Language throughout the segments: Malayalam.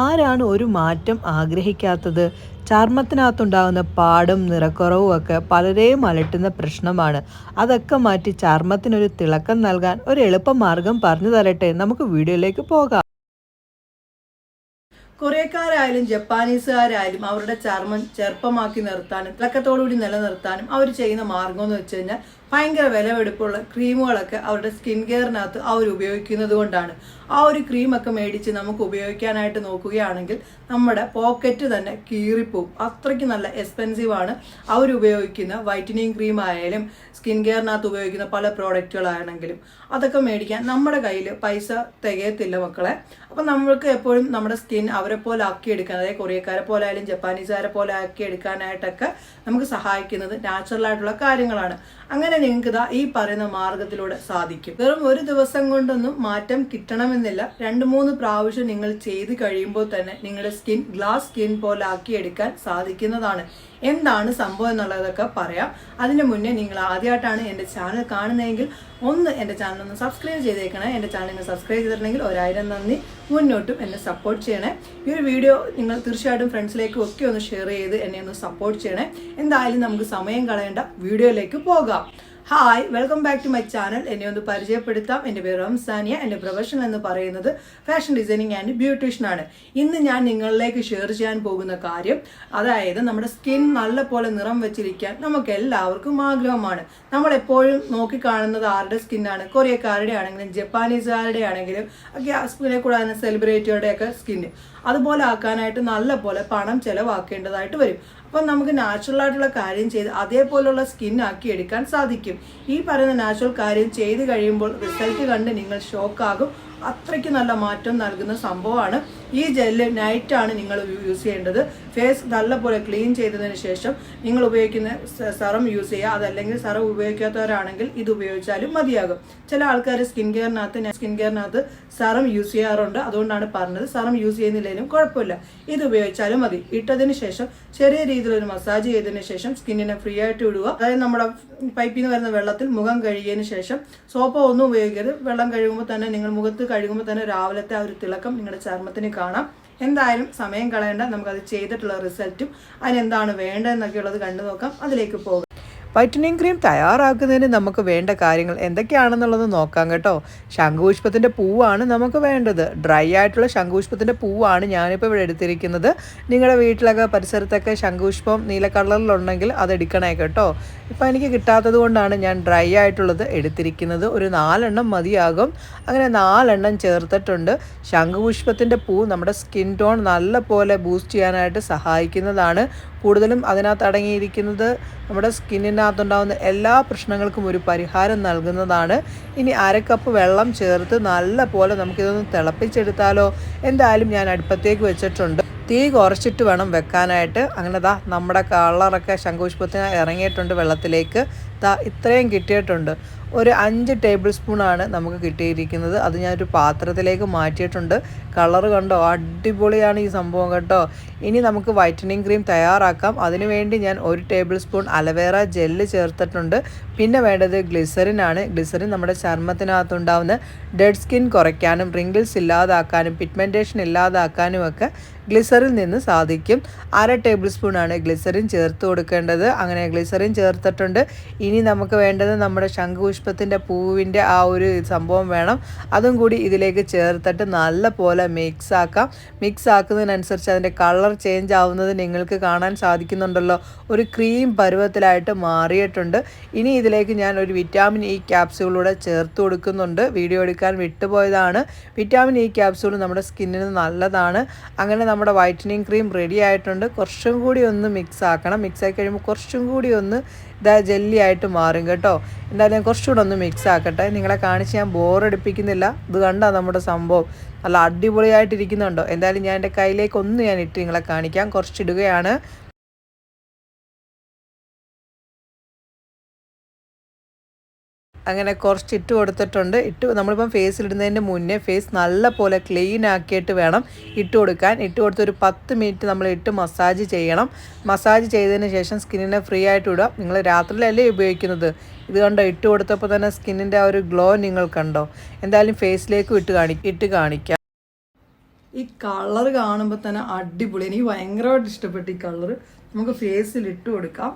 ആരാണ് ഒരു മാറ്റം ആഗ്രഹിക്കാത്തത്? ചർമ്മത്തിനകത്തുണ്ടാകുന്ന പാടും നിറക്കുറവും ഒക്കെ പലരെയും അലട്ടുന്ന പ്രശ്നമാണ്. അതൊക്കെ മാറ്റി ചർമ്മത്തിനൊരു തിളക്കം നൽകാൻ ഒരു എളുപ്പമാർഗം പറഞ്ഞു തരട്ടെ. നമുക്ക് വീഡിയോയിലേക്ക് പോകാം. കൊറിയക്കാരായാലും ജപ്പാനീസുകാരായാലും അവരുടെ ചർമ്മം ചെറുപ്പമാക്കി നിർത്താനും തിളക്കത്തോടുകൂടി നിലനിർത്താനും അവർ ചെയ്യുന്ന മാർഗം എന്ന് വെച്ച് കഴിഞ്ഞാൽ ഭയങ്കര വിലവെടുപ്പുള്ള ക്രീമുകളൊക്കെ അവരുടെ സ്കിൻ കെയറിനകത്ത് അവർ ഉപയോഗിക്കുന്നത് കൊണ്ടാണ്. ആ ഒരു ക്രീമൊക്കെ മേടിച്ച് നമുക്ക് ഉപയോഗിക്കാനായിട്ട് നോക്കുകയാണെങ്കിൽ നമ്മുടെ പോക്കറ്റ് തന്നെ കീറിപ്പോവും. അത്രയ്ക്ക് നല്ല എക്സ്പെൻസീവാണ് അവരുപയോഗിക്കുന്ന വൈറ്റനിങ് ക്രീം ആയാലും സ്കിൻ കെയറിനകത്ത് ഉപയോഗിക്കുന്ന പല പ്രോഡക്റ്റുകളാണെങ്കിലും. അതൊക്കെ മേടിക്കാൻ നമ്മുടെ കയ്യിൽ പൈസ തികയത്തില്ല മക്കളെ. അപ്പം നമ്മൾക്ക് എപ്പോഴും നമ്മുടെ സ്കിൻ അവരെ പോലെ ആക്കിയെടുക്കാൻ അതായത് കൊറിയക്കാരെ പോലെ ആയാലും ജപ്പാനീസുകാരെ പോലെ ആക്കിയെടുക്കാനായിട്ടൊക്കെ നമുക്ക് സഹായിക്കുന്നത് നാച്ചുറൽ ആയിട്ടുള്ള കാര്യങ്ങളാണ്. അങ്ങനെ നിങ്ങൾക്ക് ഇതാ ഈ പറയുന്ന മാർഗത്തിലൂടെ സാധിക്കും. വെറും ഒരു ദിവസം കൊണ്ടൊന്നും മാറ്റം കിട്ടണമെന്നില്ല. രണ്ട് മൂന്ന് പ്രാവശ്യം നിങ്ങൾ ചെയ്ത് കഴിയുമ്പോൾ തന്നെ നിങ്ങളുടെ സ്കിൻ ഗ്ലാസ് സ്കിൻ പോലെ ആക്കി എടുക്കാൻ സാധിക്കുന്നതാണ്. എന്താണ് സംഭവം എന്നുള്ളതൊക്കെ പറയാം. അതിന് മുന്നേ നിങ്ങൾ ആദ്യമായിട്ടാണ് എന്റെ ചാനൽ കാണുന്നതെങ്കിൽ ഒന്ന് എന്റെ ചാനൽ ഒന്ന് സബ്സ്ക്രൈബ് ചെയ്തേക്കണേ. എന്റെ ചാനൽ നിങ്ങൾ സബ്സ്ക്രൈബ് ചെയ്തിട്ടുണ്ടെങ്കിൽ ഒരായിരം നന്ദി. മുന്നോട്ടും എന്നെ സപ്പോർട്ട് ചെയ്യണേ. ഈ ഒരു വീഡിയോ നിങ്ങൾ തീർച്ചയായിട്ടും ഫ്രണ്ട്സിലേക്കും ഒക്കെ ഒന്ന് ഷെയർ ചെയ്ത് എന്നെ ഒന്ന് സപ്പോർട്ട് ചെയ്യണേ. എന്തായാലും നമുക്ക് സമയം കളയേണ്ട വീഡിയോയിലേക്ക് പോകാം. Hi welcome back to my channel എന്നെ ഒന്ന് പരിചയപ്പെടുത്താം. എന്റെ പേര് റംസാനിയ. എന്റെ പ്രൊഫഷൻ എന്ന് പറയുന്നത് ഫാഷൻ ഡിസൈനിങ് ആൻഡ് ബ്യൂട്ടീഷ്യൻ ആണ്. ഇന്ന് ഞാൻ നിങ്ങളിലേക്ക് ഷെയർ ചെയ്യാൻ പോകുന്ന കാര്യം അതായത് നമ്മുടെ സ്കിൻ നല്ല പോലെ നിറം വെച്ചിരിക്കാൻ നമുക്ക് എല്ലാവർക്കും ആഗ്രഹമാണ്. നമ്മൾ എപ്പോഴും നോക്കിക്കാണുന്നത് ആരുടെ സ്കിന്നാണ് കൊറിയക്കാരുടെ ആണെങ്കിലും ജപ്പാനീസുകാരുടെ ആണെങ്കിലും ഒക്കെ സ്കിനെ കൂടാതെ സെലിബ്രിറ്റിയുടെയൊക്കെ സ്കിന് അതുപോലെ ആക്കാനായിട്ട് നല്ല പോലെ പണം ചെലവാക്കേണ്ടതായിട്ട് വരും. അപ്പം നമുക്ക് നാച്ചുറൽ ആയിട്ടുള്ള കാര്യം ചെയ്ത് അതേപോലുള്ള സ്കിൻ ആക്കി എടുക്കാൻ സാധിക്കും. ഈ പറയുന്ന നാച്ചുറൽ കാര്യം ചെയ്ത് കഴിയുമ്പോൾ റിസൾട്ട് കണ്ട് നിങ്ങൾ ഷോക്കാകും. അത്രയ്ക്ക് നല്ല മാറ്റം നൽകുന്ന സംഭവമാണ്. ഈ ജെല്ല് നൈറ്റാണ് നിങ്ങൾ യൂസ് ചെയ്യേണ്ടത്. ഫേസ് നല്ലപോലെ ക്ലീൻ ചെയ്തതിന് ശേഷം നിങ്ങൾ ഉപയോഗിക്കുന്ന സെറം യൂസ് ചെയ്യുക. അതല്ലെങ്കിൽ സെറം ഉപയോഗിക്കാത്തവരാണെങ്കിൽ ഇത് ഉപയോഗിച്ചാലും മതിയാകും. ചില ആൾക്കാർ സ്കിൻ കെയറിനകത്ത് സ്കിൻ കെയറിനകത്ത് സെറം യൂസ് ചെയ്യാറുണ്ട്. അതുകൊണ്ടാണ് പറഞ്ഞത്. സെറം യൂസ് ചെയ്യുന്നില്ലെങ്കിലും കുഴപ്പമില്ല. ഇത് ഉപയോഗിച്ചാലും മതി. ഇട്ടതിന് ശേഷം ചെറിയ രീതിയിലൊരു മസാജ് ചെയ്തതിന് ശേഷം സ്കിന്നിനെ ഫ്രീ ആയിട്ട് വിടുക അതായത് നമ്മുടെ പൈപ്പിൽ നിന്ന് വരുന്ന വെള്ളത്തിൽ മുഖം കഴുകിയതിന് ശേഷം സോപ്പ് ഒന്നും ഉപയോഗിക്കരുത്. വെള്ളം കഴുകുമ്പോൾ തന്നെ നിങ്ങൾ മുഖത്ത് കഴുകുമ്പോൾ തന്നെ രാവിലത്തെ ആ ഒരു തിളക്കം നിങ്ങളുടെ ചർമ്മത്തിന് കാണാം. എന്തായാലും സമയം കളയേണ്ട നമുക്കത് ചെയ്തിട്ടുള്ള റിസൾട്ടും അതിനെന്താണ് വേണ്ടതെന്നൊക്കെ ഉള്ളത് കണ്ടു നോക്കാം. അതിലേക്ക് പോകാം. വൈറ്റനിങ് ക്രീം തയ്യാറാക്കുന്നതിന് നമുക്ക് വേണ്ട കാര്യങ്ങൾ എന്തൊക്കെയാണെന്നുള്ളത് നോക്കാം കേട്ടോ. ശംഖുപുഷ്പത്തിന്റെ പൂവാണ് നമുക്ക് വേണ്ടത്. ഡ്രൈ ആയിട്ടുള്ള ശംഖുപുഷ്പത്തിന്റെ പൂവാണ് ഞാനിപ്പോൾ ഇവിടെ എടുത്തിരിക്കുന്നത്. നിങ്ങളുടെ വീട്ടിലൊക്കെ പരിസരത്തൊക്കെ ശംഖുപുഷ്പം നീല കളറിലുണ്ടെങ്കിൽ അത് എടുക്കണേ കേട്ടോ. ഇപ്പോൾ എനിക്ക് കിട്ടാത്തത് കൊണ്ടാണ് ഞാൻ ഡ്രൈ ആയിട്ടുള്ളത് എടുത്തിരിക്കുന്നത്. ഒരു നാലെണ്ണം മതിയാകും. അങ്ങനെ നാലെണ്ണം ചേർത്തിട്ടുണ്ട്. ശംഖുപുഷ്പത്തിന്റെ പൂ നമ്മുടെ സ്കിൻ ടോൺ നല്ല പോലെ ബൂസ്റ്റ് ചെയ്യാനായിട്ട് സഹായിക്കുന്നതാണ്. കൂടുതലും അതിനകത്ത് അടങ്ങിയിരിക്കുന്നത് നമ്മുടെ സ്കിന്നിനകത്തുണ്ടാകുന്ന എല്ലാ പ്രശ്നങ്ങൾക്കും ഒരു പരിഹാരം നൽകുന്നതാണ്. ഇനി അരക്കപ്പ് കപ്പ് വെള്ളം ചേർത്ത് നല്ല പോലെ നമുക്കിതൊന്ന് തിളപ്പിച്ചെടുത്താലോ? എന്തായാലും ഞാൻ അടുപ്പത്തേക്ക് വെച്ചിട്ടുണ്ട്. തീ കുറച്ചിട്ട് വേണം വെക്കാനായിട്ട്. അങ്ങനെ ദാ നമ്മുടെ കളറൊക്കെ ശംഖുപുഷ്പത്തിന് ഇറങ്ങിയിട്ടുണ്ട് വെള്ളത്തിലേക്ക്. ദാ ഇത്രയും കിട്ടിയിട്ടുണ്ട്. ഒരു അഞ്ച് ടേബിൾ സ്പൂണാണ് നമുക്ക് കിട്ടിയിരിക്കുന്നത്. അത് ഞാനൊരു പാത്രത്തിലേക്ക് മാറ്റിയിട്ടുണ്ട്. കളർ കണ്ടോ? അടിപൊളിയാണ് ഈ സംഭവം കേട്ടോ. ഇനി നമുക്ക് വൈറ്റനിങ് ക്രീം തയ്യാറാക്കാം. അതിനുവേണ്ടി ഞാൻ ഒരു ടേബിൾ സ്പൂൺ അലവേറ ജെല്ല് ചേർത്തിട്ടുണ്ട്. പിന്നെ വേണ്ടത് ഗ്ലിസറിൻ ആണ് ഗ്ലിസറിൻ നമ്മുടെ ചർമ്മത്തിനകത്തുണ്ടാവുന്ന ഡെഡ് സ്കിൻ കുറയ്ക്കാനും റിങ്കിൾസ് ഇല്ലാതാക്കാനും പിഗ്മെന്റേഷൻ ഇല്ലാതാക്കാനും ഒക്കെ ഗ്ലിസറിൽ നിന്ന് സാധിക്കും. അര ടേബിൾ സ്പൂണാണ് ഗ്ലിസറിൻ ചേർത്ത് കൊടുക്കേണ്ടത്. അങ്ങനെ ഗ്ലിസറിൻ ചേർത്തിട്ടുണ്ട്. ഇനി നമുക്ക് വേണ്ടത് നമ്മുടെ ശംഖുപുഷ്പത്തിന്റെ പൂവിന്റെ ആ ഒരു സംഭവം വേണം. അതും കൂടി ഇതിലേക്ക് ചേർത്തിട്ട് നല്ല പോലെ മിക്സ് ആക്കാം. മിക്സ് ആക്കുന്നതിനനുസരിച്ച് അതിന്റെ കളർ ചേഞ്ച് ആവുന്നത് നിങ്ങൾക്ക് കാണാൻ സാധിക്കുന്നുണ്ടല്ലോ. ഒരു ക്രീം പരുവത്തിലായിട്ട് മാറിയിട്ടുണ്ട്. ഇനി ഇതിലേക്ക് ഞാൻ ഒരു വിറ്റാമിൻ ഇ ക്യാപ്സ്യൂളൂടെ ചേർത്ത് കൊടുക്കുന്നുണ്ട്. വീഡിയോ എടുക്കാൻ വിട്ടുപോയതാണ്. വിറ്റാമിൻ ഇ ക്യാപ്സ്യൂൾ നമ്മുടെ സ്കിന്നിന് നല്ലതാണ്. അങ്ങനെ നമ്മുടെ വൈറ്റനിങ് ക്രീം റെഡി ആയിട്ടുണ്ട്. കുറച്ചും കൂടി ഒന്ന് മിക്സ് ആക്കണം. മിക്സ് ആക്കി കഴിയുമ്പോൾ കുറച്ചും കൂടി ഒന്ന് ഇതാ ജെല്ലി ആയിട്ട് മാറും കേട്ടോ. എന്തായാലും ഞാൻ കുറച്ചുകൂടെ ഒന്ന് മിക്സ് ആക്കട്ടെ നിങ്ങളെ കാണിച്ച് ഞാൻ ബോറടിപ്പിക്കുന്നില്ല. ഇത് കണ്ടാ നമ്മുടെ സംഭവം. നല്ല അടിപൊളിയായിട്ടിരിക്കുന്നുണ്ടോ? എന്തായാലും ഞാൻ എന്റെ കയ്യിലേക്ക് ഒന്ന് ഞാൻ ഇട്ട് നിങ്ങളെ കാണിക്കാം. കുറച്ചിടുകയാണ്. അങ്ങനെ കുറച്ച് ഇട്ട് കൊടുത്തിട്ടുണ്ട്. ഇട്ട് നമ്മളിപ്പം ഫേസിലിടുന്നതിന് മുന്നേ ഫേസ് നല്ല പോലെ ക്ലീൻ ആക്കിയിട്ട് വേണം ഇട്ട് കൊടുക്കാൻ. ഇട്ട് കൊടുത്ത് ഒരു പത്ത് മിനിറ്റ് നമ്മൾ ഇട്ട് മസാജ് ചെയ്യണം. മസാജ് ചെയ്തതിന് ശേഷം സ്കിന്നിനെ ഫ്രീ ആയിട്ട് വിടുക നിങ്ങൾ രാത്രിയിലല്ലേ ഉപയോഗിക്കുന്നത്? ഇത് കണ്ടോ? ഇട്ട് കൊടുത്തപ്പോൾ തന്നെ സ്കിന്നിന്റെ ആ ഒരു ഗ്ലോ നിങ്ങൾ കണ്ടോ? എന്തായാലും ഫേസിലേക്ക് ഇട്ട് കാണി ഇട്ട് കാണിക്കാം. ഈ കളർ കാണുമ്പോൾ തന്നെ അടിപൊളി. എനിക്ക് ഭയങ്കരമായിട്ട് ഇഷ്ടപ്പെട്ടു ഈ കളർ നമുക്ക് ഫേസിൽ ഇട്ട് കൊടുക്കാം.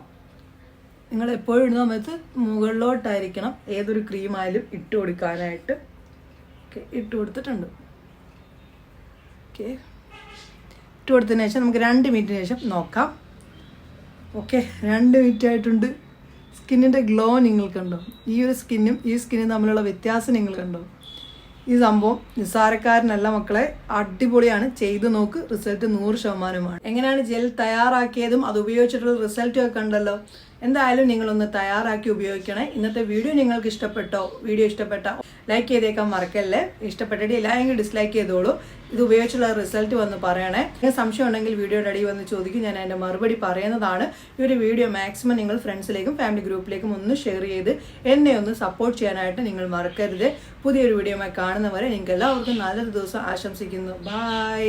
നിങ്ങൾ എപ്പോഴും ഇടുന്ന സമയത്ത് മുകളിലോട്ടായിരിക്കണം ഏതൊരു ക്രീം ആയാലും ഇട്ട് കൊടുക്കാനായിട്ട്. ഓക്കെ ഇട്ട് കൊടുത്തിട്ടുണ്ട്. ഓക്കെ. ഇട്ട് കൊടുത്തതിന് ശേഷം നമുക്ക് രണ്ട് മിനിറ്റിന് ശേഷം നോക്കാം. ഓക്കെ രണ്ട് മിനിറ്റ് ആയിട്ടുണ്ട്. സ്കിന്നിന്റെ ഗ്ലോ നിങ്ങൾ കണ്ടോ ഈ ഒരു സ്കിന്നും ഈ സ്കിന്നും തമ്മിലുള്ള വ്യത്യാസം നിങ്ങൾ കണ്ടോ ഈ സംഭവം നിസ്സാരക്കാരനല്ല മക്കളെ. അടിപൊളിയാണ്. ചെയ്തു നോക്ക്. റിസൾട്ട് നൂറ് ശതമാനമാണ്. എങ്ങനെയാണ് ജെൽ തയ്യാറാക്കിയതും അത് ഉപയോഗിച്ചിട്ടുള്ള റിസൾട്ടും ഒക്കെ ഉണ്ടല്ലോ എന്തായാലും നിങ്ങളൊന്ന് തയ്യാറാക്കി ഉപയോഗിക്കണേ. ഇന്നത്തെ വീഡിയോ നിങ്ങൾക്ക് ഇഷ്ടപ്പെട്ടോ? വീഡിയോ ഇഷ്ടപ്പെട്ട ലൈക്ക് ചെയ്തേക്കാൻ മറക്കല്ലേ? ഇഷ്ടപ്പെട്ടിട്ട് എല്ലാവരും ഡിസ്ലൈക്ക് ചെയ്തോളൂ. ഇത് ഉപയോഗിച്ചുള്ള റിസൾട്ട് വന്ന് പറയണേ. സംശയം ഉണ്ടെങ്കിൽ വീഡിയോയുടെ അടി വന്ന് ചോദിക്കും. ഞാൻ അതിന്റെ മറുപടി പറയുന്നതാണ്. ഈ ഒരു വീഡിയോ മാക്സിമം നിങ്ങൾ ഫ്രണ്ട്സിലേക്കും ഫാമിലി ഗ്രൂപ്പിലേക്കും ഒന്ന് ഷെയർ ചെയ്ത് എന്നെ ഒന്ന് സപ്പോർട്ട് ചെയ്യാനായിട്ട് നിങ്ങൾ മറക്കരുത്. പുതിയൊരു വീഡിയോമായി കാണുന്നവരെ നിങ്ങൾക്ക് എല്ലാവർക്കും നല്ലൊരു ദിവസം ആശംസിക്കുന്നു. ബൈ